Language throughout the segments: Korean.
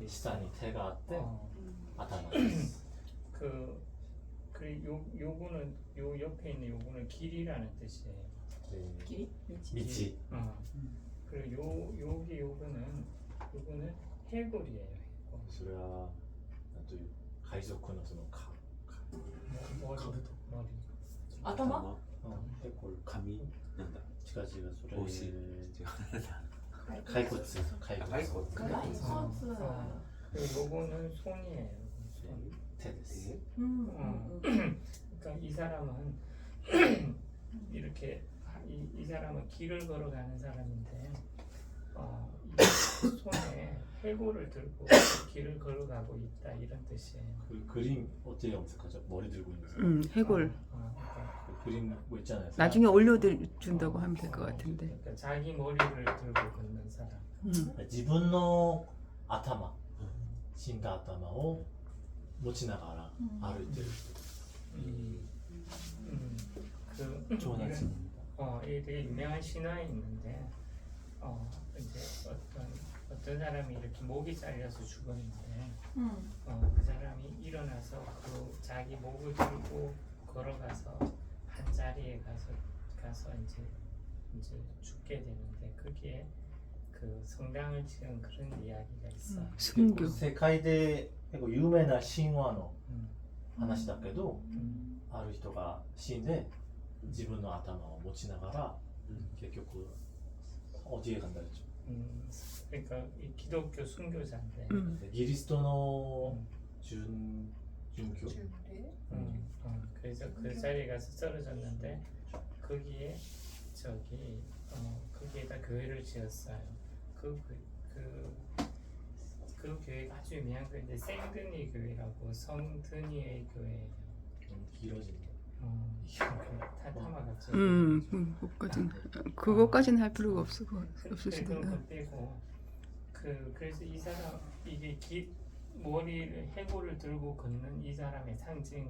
て下に手があってあ頭です。 그, 그 요, 요거는 요 옆에 있는 요거는 길이라는 뜻이에요. で 길이? 道 어. 그리고 요 여기 요거는 요거는 해골이에요. 해골. それはなんという海賊のそのかか 뭐, 머리, 머리. 頭うんでこれ髪なんだ違う違うそれ帽子違う 칼코츠 칼코츠 칼코츠 요거는 손이에요. 손. 테니스. 어. 그러니까 이 사람은 이렇게 이, 이 사람은 길을 걸어가는 사람인데 어, 이 손에 해골을 들고 길을 걸어가고 있다 이런 뜻이에요. 그 그림 어떻게 염색하죠? 머리 들고 있는 사람. 음, 해골. 어. 그러니까, 그 그림 뭐 있잖아요. 나중에 올려준다고 하면 될 것 같은데. 그러니까 자기 머리를 들고 걷는 사람. 음. 自分の頭死んだ頭を持ちながら歩いてる 음, 음, 그 조나스. 어, 이게 되게 유명한 신화에 있는데 어, 이제 어떤 어떤 사람이 이렇게 목이 잘려서 죽었는데 음. 어, 그 사람이 일어나서 그 자기 목을 들고 걸어가서 한 자리에 가서 가서 이제 이제 죽게 되는데 거기에 그 성당을 지은 그런 이야기가 있어. 음. 순교. 世界で結構有名な神話の 음, 話だけど、 음, ある人が死んで自分の頭を持ちながら、結局어디에간다했죠 음, 그러니까 이 기독교 순교자인데. 음. ギリストの殉殉教 음, 어, 그래서 그 자리에 가서 쓰러졌는데 거기에 저기 어, 거기에다 교회를 지었어요. 그 그 그, 그 교회가 아주 유명한 교회인데 생드니 교회라고 성드니의 교회예요. 좀 길어진다 어, 타 타마 같이. 음, 음, 그것까진 그것까지는 할 필요가 없을 것 그건 있나. 그때고 그 그래서 이 사람 이게 기, 머리를 해골을 들고 걷는 이 사람의 상징은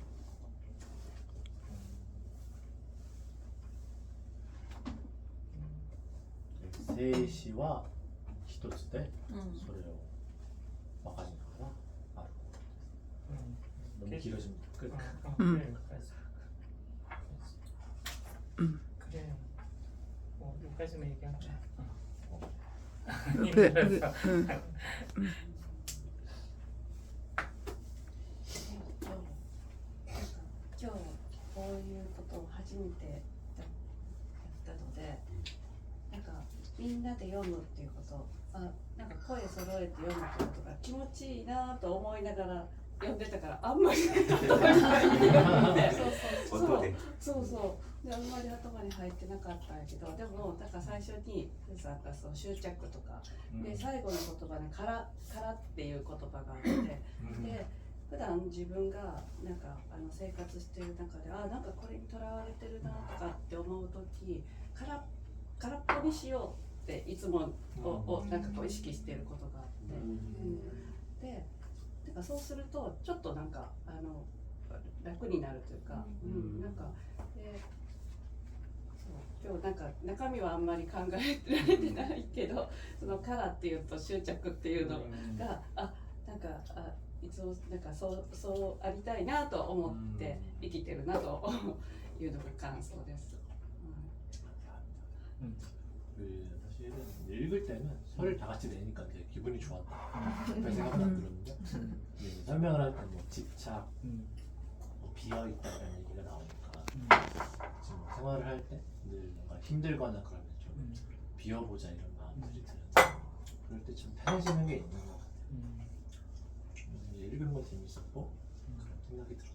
定詞は一つでそれを任せながらあるとです。広島うん。うん今日こういうことを初めてんなで読むっていうこと。あなんか声揃えて読むってことが気持ちいいなと思いながら読んでたからあんまり頭に入ってなくてそうそうそうそう。であんまり頭に入ってなかったけどでもだから最初にふうさんがその執着とか。で最後の言葉に「から」からっていう言葉があって。で普段自分がなんかあの生活してる中であなんかこれにとらわれてるなとかって思う時空空っぽにしようっていつもを、うん、なんかこう意識していることがあって、うん、でかそうするとちょっとなんかあの楽になるというか、うん、うん、なんかでそう今日なんか中身はあんまり考えられてないけど、そのカラーっていうと執着っていうのが、うん、あなんかあいつもなんかそうそうありたいなと思って生きてるなというのが感想です。うん。 읽을 때는 소리를 다 같이 내니까 되게 기분이 좋았다. 별 생각도 안 들었는데 음. 이제 설명을 할 때 뭐 집착, 음. 뭐 비어있다 이런 얘기가 나오니까 음. 지금 생활을 할 때 늘 뭔가 힘들거나 그러면 좀 비어 보자 이런 마음들이 드는데 그럴 때 참 편해지는 게 있는 것 같아요. 음. 음, 이제 읽은 건 재밌었고 그런 생각이 들어.